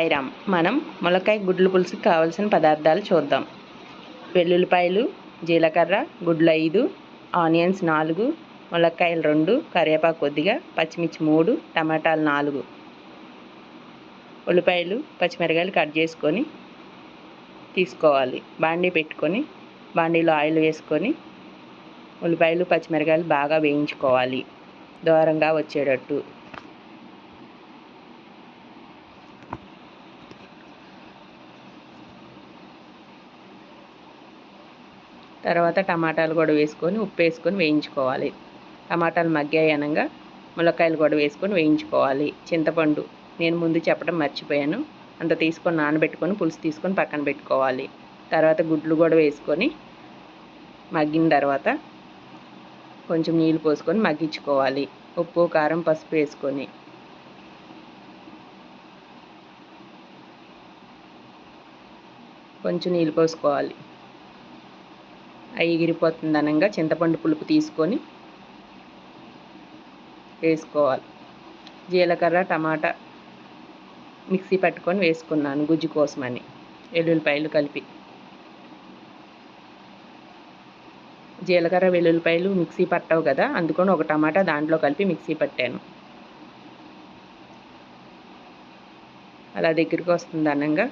ఐరామ్. మనం ములక్కాయ గుడ్లు పులుసుకు కావలసిన పదార్థాలు చూద్దాం. వెల్లుల్లిపాయలు జీలకర్ర గుడ్లు ఐదు ఆనియన్స్ నాలుగు ములక్కాయలు రెండు కరివేపాకు కొద్దిగా పచ్చిమిర్చి మూడు టమాటాలు నాలుగు. ఉల్లిపాయలు పచ్చిమిరకాయలు కట్ చేసుకొని తీసుకోవాలి. బాండీ పెట్టుకొని బాండీలో ఆయిల్ వేసుకొని ఉల్లిపాయలు పచ్చిమిరకాయలు బాగా వేయించుకోవాలి. దూరంగా వచ్చేటట్టు. తర్వాత టమాటాలు కూడా వేసుకొని ఉప్పు వేసుకొని వేయించుకోవాలి. టమాటాలు మగ్గాయి అనగా ములక్కాయలు కూడా వేసుకొని వేయించుకోవాలి. చింతపండు నేను ముందు చెప్పడం మర్చిపోయాను. అంత తీసుకొని నానబెట్టుకొని పులుసు తీసుకొని పక్కన పెట్టుకోవాలి. తర్వాత గుడ్లు కూడా వేసుకొని మగ్గిన తర్వాత కొంచెం నీళ్ళు పోసుకొని మగ్గించుకోవాలి. ఉప్పు కారం పసుపు వేసుకొని. కొంచెం నీళ్ళు పోసుకోవాలి. అవి ఎగిరిపోతుంది అనగా చింతపండు పులుపు తీసుకొని వేసుకోవాలి. జీలకర్ర టమాటా మిక్సీ పట్టుకొని వేసుకున్నాను గుజ్జు కోసమని వెల్లుల్లిపాయలు కలిపి. జీలకర్ర వెల్లుల్లిపాయలు మిక్సీ పట్టవు కదా అందుకని ఒక టమాటా దాంట్లో కలిపి మిక్సీ పట్టాను. అలా దగ్గరికి వస్తుంది అనగా